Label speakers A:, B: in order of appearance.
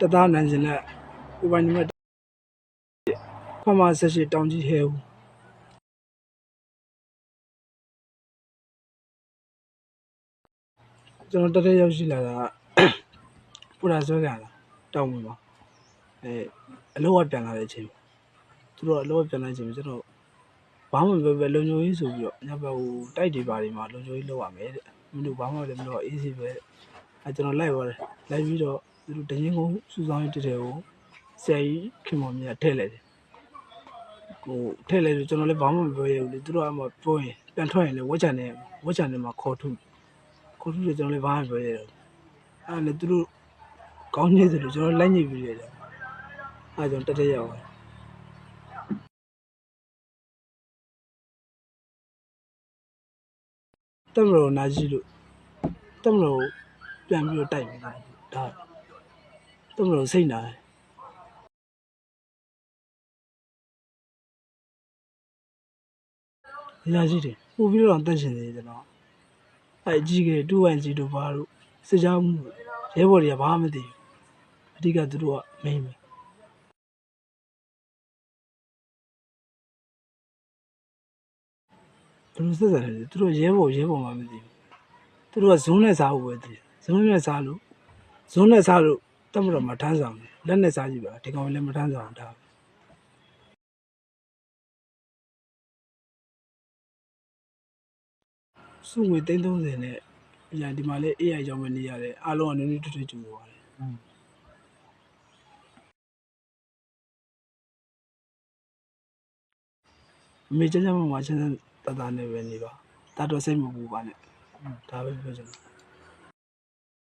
A: တသားနိုင်စင်လက်ဥပိုင်နံပါတ်ဖမဆက်ရှိတောင်ကြီးဟဲဦးကျွန်တော်တရက်ရောက်ရှိလာတာပူရာဆွဲကြတာတောင်းဝင်ပါအဲအလောကပြန်လာတဲ့အချိန်သူတို့အလောကပြန်လာတဲ့အချိန်ကျွန်တော်ဘာမှမပြောပဲလုံညိုကြီးဆိုပြီးတော့ညဘက်ဟိုတိုက်တွေပါတွေမှာလုံညိုကြီးလောက်ရမယ်တဲ့မင်းတို့ဘာမှလည်းမလုပ်အေးစီပဲအဲကျွန်တော်လိုက်သွားတယ်လိုက်ပြီးတော့ သူတို့တရင်ကိုစူဆောင်းရေးတတဲ့ကိုဆရာကြီးခင်မောင်မြတ်ထည့်လိုက်တယ်ဟိုထည့်လိုက်လို့ကျွန်တော်လည်းဘာမှမပြောရဘူးလေသူတို့အမှပြောရင်ပြန်ထွက်ရင်လည်းဝက်ချန်နဲ့ဝက်ချန်နဲ့မှာခေါ်ထုတ်ခေါ်ထုတ်တယ်ကျွန်တော်လည်းဘာမှမပြောရဘူးအဲ့ဒါလည်းသူတို့ကောင်းနေတယ်လို့ကျွန်တော်လိုက်ညှိပြီးရတယ်အဲ့ဒါကြောင့်တက်တက်ရောက်တယ်တက်မလို့နာကြည့်လို့တက်မလို့ပြန်ပြီးတော့တိုက်ပြီဒါ တက်မလို့စိတ်နာတယ်။ညာရှိတယ်ပို့ပြီးတော့တက်ရှင်နေတယ်ကျွန်တော်။အဲအကြီးကတူဝိုင်ကြီးတို့ဘာလို့စစ်ကြောင်းမှုရဲဘော်တွေကဘာမှမသိဘူး။အဓိကသူတို့ကမိန်ပဲ။သူတို့စစ်တယ်သူတို့ရဲဘော်ရဲဘော်မှမသိဘူး။သူတို့ကဇုံးနဲ့စားဖို့ပဲသိတယ်။ဇုံးနဲ့စားလို့ဇုံးနဲ့စားလို့ တက်မလို့မထမ်းဆောင်ဘူး။လက်နဲ့စားကြည့်ပါဒီကောင်လည်းမထမ်းဆောင်တာ။စုငွေ330နဲ့ပြန်ဒီမှာလည်း AI ကြောင့်ပဲနေရတယ်အားလုံးကနည်းနည်းထွတ်ထွတ်ကြည့်သွားတယ်အမေကျန်းကျန်းမာမာချမ်းချမ်းသာသာနဲ့ပဲနေပါဒါတော့စိတ်မပူပါနဲ့ဒါပဲပြောချင်တယ်